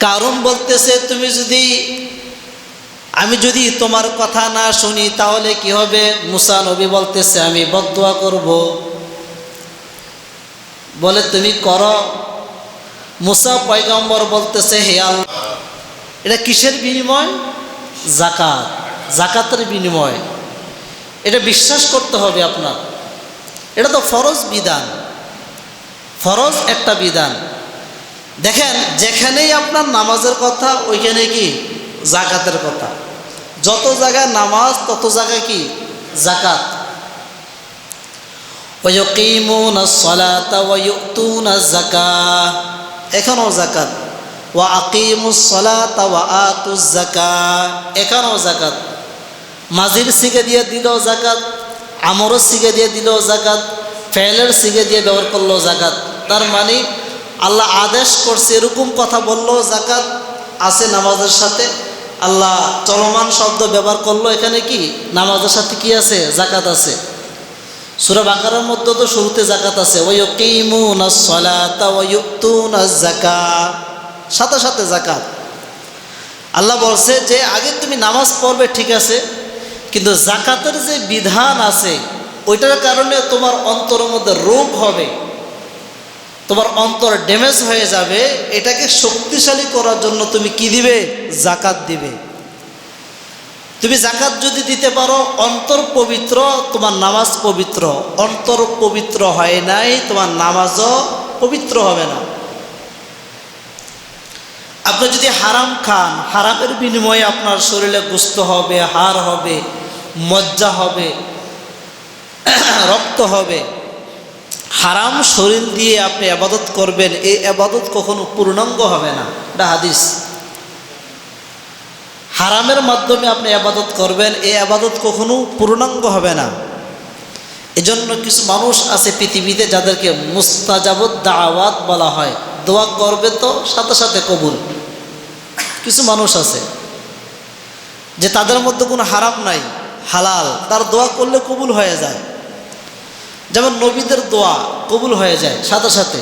কারণ বলতেছে, তুমি যদি, আমি যদি তোমার কথা না শুনি, তাহলে কি হবে? মুসা নবী বলতেছে, আমি বদুয়া করব। বলে, তুমি করো। মুসা পয়গম্বর বলতেছে, হে এটা কিসের বিনিময়? জাকাত। জাকাতের বিনিময়। এটা বিশ্বাস করতে হবে আপনার। এটা তো ফরজ বিধান। ফরজ একটা বিধান। দেখেন, যেখানেই আপনার নামাজের কথা, ওইখানে কি? জাকাতের কথা। যত জায়গায় নামাজ, তত জায়গায় কি? জাকাত। এখানেও জাকাত। ওয়া আকিমুসলাতা ওয়া জাকা এখানেও জাকাত। মাঝির সিগে দিয়ে দিল জাকাত আমরের সিগে দিয়ে দিলেও জাকাত, ফেলের সিগে দিয়ে ব্যবহার করলেও জাকাত। তার মানে আল্লাহ আদেশ করছে, এরকম কথা বলল জাকাত আছে নামাজের সাথে। আল্লাহ চলমান শব্দ ব্যবহার করল, এখানে কি? নামাজের সাথে কি আছে? জাকাত আছে। সুরা বাকারের মধ্যে তো শুরুতে জাকাত আছে। সাথে সাথে জাকাত আল্লাহ বলছে যে, আগে তুমি নামাজ পড়বে, ঠিক আছে, কিন্তু জাকাতের যে বিধান আছে, ওইটার কারণে তোমার অন্তরের মধ্যে রোগ হবে। তোমার অন্তর ড্যামেজ হয়ে যাবে, এটাকে শক্তিশালী করার জন্য তুমি কি দিবে? জাকাত দিবে। তুমি জাকাত যদি দিতে পারো, অন্তর পবিত্র, তোমার নামাজ পবিত্র। অন্তর পবিত্র হয় নাই, তোমার নামাজও পবিত্র হবে না। আপনি যদি হারাম খান, হারামের বিনিময়ে আপনার শরীরে গুস্ত হবে, হাড় হবে, মজ্জা হবে, রক্ত হবে হারাম শরীর দিয়ে আপনি আবাদত করবেন, এই আবাদত কখনো পূর্ণাঙ্গ হবে না। এটা হাদিস। হারামের মাধ্যমে আপনি আবাদত করবেন, এই আবাদত কখনো পূর্ণাঙ্গ হবে না। এজন্য কিছু মানুষ আছে পৃথিবীতে যাদেরকে মুস্তাজাবত দাওয়াত বলা হয়। দোয়া করবে তো, সাথে সাথে কবুল। কিছু মানুষ আছে যে তাদের মধ্যে কোনো হারাম নাই, হালাল। তার দোয়া করলে কবুল হয়ে যায়। যেমন নবীদের দোয়া কবুল হয়ে যায়, সাথে সাথে।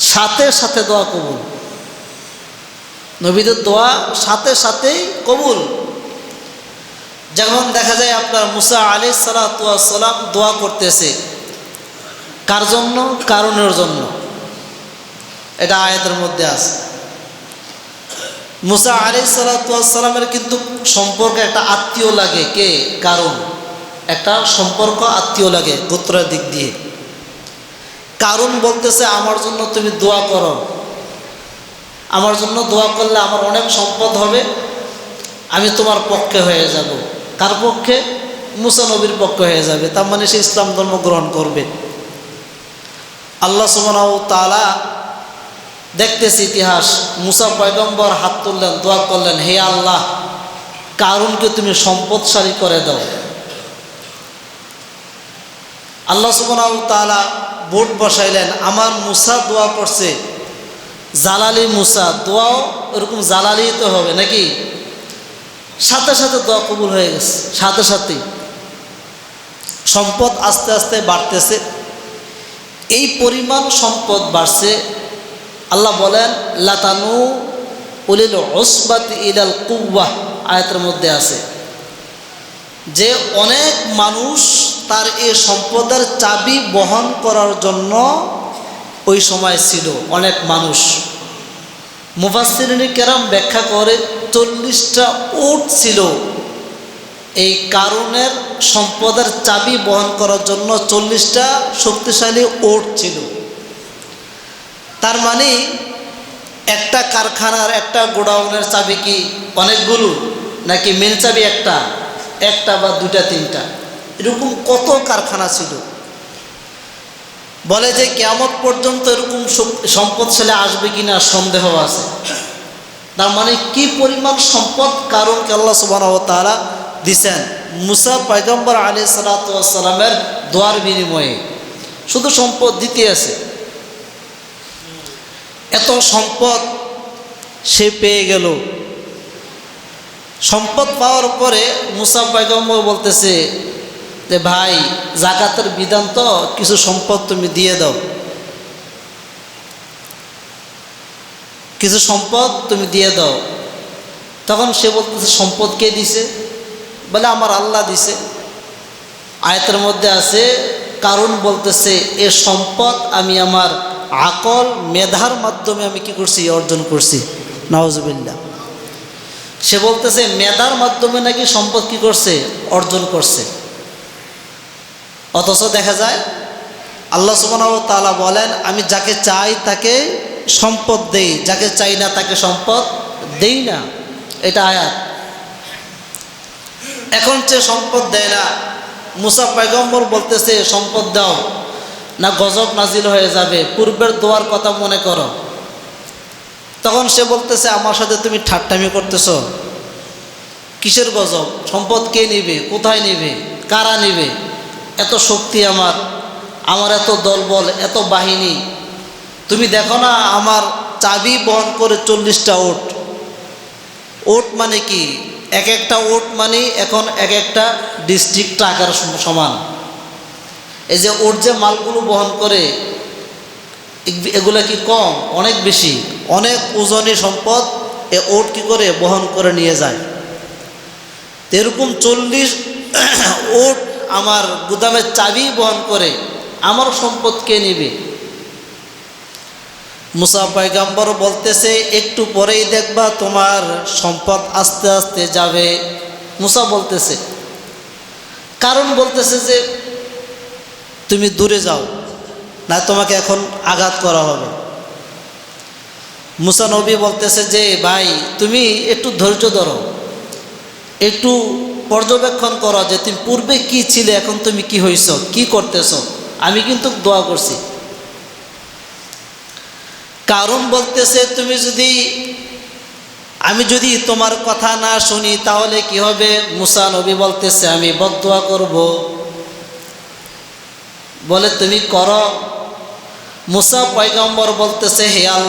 সাথে সাথে দোয়া কবুল। নবীদের দোয়া সাথে সাথেই কবুল। যেমন দেখা যায় আপনার মুসা আলি সালাম দোয়া করতেছে। কার জন্য? কারণের জন্য। এটা আয়াতের মধ্যে আছে। মুসা আলি সালাতামের কিন্তু সম্পর্কে একটা আত্মীয় লাগে। কে? কারণ। একটা সম্পর্ক আত্মীয় লাগে, গোত্রের দিক দিয়ে। কারণ বলতেছে, আমার জন্য তুমি দোয়া করো। আমার জন্য দোয়া করলে আমার অনেক সম্পদ হবে, আমি তোমার পক্ষে হয়ে যাব। কার পক্ষে? মুসা নবীর পক্ষে হয়ে যাবে। তার মানে সে ইসলাম ধর্ম গ্রহণ করবে। আল্লাহ সুবাহ তালা দেখতেছি ইতিহাস। মুসা পয়গম্বর হাত তুললেন, দোয়া করলেন, হে আল্লাহ, কারুনকে তুমি সম্পদশালী করে দাও। আল্লাহ সুবাহ তালা বোট বসাইলেন, আমার মুসা দোয়া করছে জালালি মুসা, দোয়াও এরকম জালালি তো হবে নাকি? সাথে সাথে দোয়া কবুল হয়ে গেছে, সাথে সাথে সম্পদ আস্তে আস্তে বাড়তেছে। এই পরিমাণ সম্পদ বাড়ছে, আল্লাহ বলেন, লাতানু উলিল ওসবাত ইলাল কুব্বাহ আয়াতের মধ্যে আছে। যে অনেক মানুষ তার এই সম্পদের চাবি বহন করার জন্য ওই সময় ছিল, অনেক মানুষ। মুফাসিনী কেরাম ব্যাখ্যা করে চল্লিশটা উট ছিল। এই কারণের সম্পদের চাবি বহন করার জন্য চল্লিশটা শক্তিশালী ওট ছিল। তার মানে একটা কারখানার একটা গোডাউনের চাবি কি অনেকগুলো, নাকি মেন চাবি একটা? একটা বা দুটা তিনটা। এরকম কত কারখানা ছিল? বলে যে কেমন পর্যন্ত এরকম সম্পদশালী আসবে কিনা সন্দেহ আছে। তার মানে কি পরিমাণ সম্পদ কারণ আল্লাহ সুবাহ তারা দিছেন? মুসা পয়গম্বর আলী সালাতামের দোয়ার বিনিময়ে। শুধু সম্পদ দিতে আছে। এত সম্পদ সে পেয়ে গেল। সম্পদ পাওয়ার পরে মুসা পয়গম্বর বলতেছে যে, ভাই, জাকাতের বিধান তো কিছু সম্পদ তুমি দিয়ে দাও। কিছু সম্পদ তুমি দিয়ে দাও। তখন সে বলতেছে, সম্পদ কে দিছে? বলে, আমার আল্লাহ দিছে। আয়তের মধ্যে আছে, কারণ বলতেছে, এ সম্পদ আমি আমার আকল মেধার মাধ্যমে আমি কি করছি, অর্জন করছি। নওয়াজবিল্লা সে বলতেছে, মেধার মাধ্যমে নাকি সম্পদ কি করছে? অর্জন করছে। অথচ দেখা যায়, আল্লাহ সুবাহ তালা বলেন, আমি যাকে চাই তাকে সম্পদ দেই, যাকে চাই না তাকে সম্পদ দেই না। এটা আয়াত। এখন সে সম্পদ দেয় না, মুসা পয়গম্বর বলতেছে, সম্পদ দাও, না গজব নাজিল হয়ে যাবে, পূর্বের দোয়ার কথা মনে করো। তখন সে বলতেছে, আমার সাথে তুমি ঠাট্টামি করতেছ। কিসের গজব? সম্পদ কে নিবে? কোথায় নিবে? কারা নিবে? এত শক্তি আমার আমার এত দলবল, এত বাহিনী। তুমি দেখো না, আমার চাবি বহন করে চল্লিশটা ওট। ওট মানে কি? এক একটা ওট মানে এখন এক একটা ডিস্ট্রিক্ট টাকার সমান। এই যে ওট যে মালগুলো বহন করে এগুলা কি কম? অনেক বেশি। অনেক ওজনী সম্পদ এ ওট কি করে বহন করে নিয়ে যায়? এরকম চল্লিশ ওট আমার গুদামের চাবি বহন করে আমার সম্পদ কে নেবে? মুসা পয়গাম্বর বলতেছে, একটু পরেই দেখবা তোমার সম্পদ আস্তে আস্তে যাবে। মুসা বলতেছে, কারণ বলতেছে যে, তুমি দূরে যাও। না তোমাকে এখন আঘাত করা হবে। মুসা নবী বলতেছে যে, ভাই, তুমি একটু ধৈর্য ধরো। একটু পর্যবেক্ষণ করো যে, তুমি পূর্বে কি ছিলে, এখন তুমি কি হইছ, কি করতেছ। আমি কিন্তু দোয়া করছি। কারণ বলতেছে, তুমি যদি, আমি যদি তোমার কথা না শুনি, তাহলে কি হবে? মুসা নবী বলতেছে, আমি বদোয়া করব। বলে তুমি করো। মুসা পয়গম্বর বলতেছে হে আল্লাহ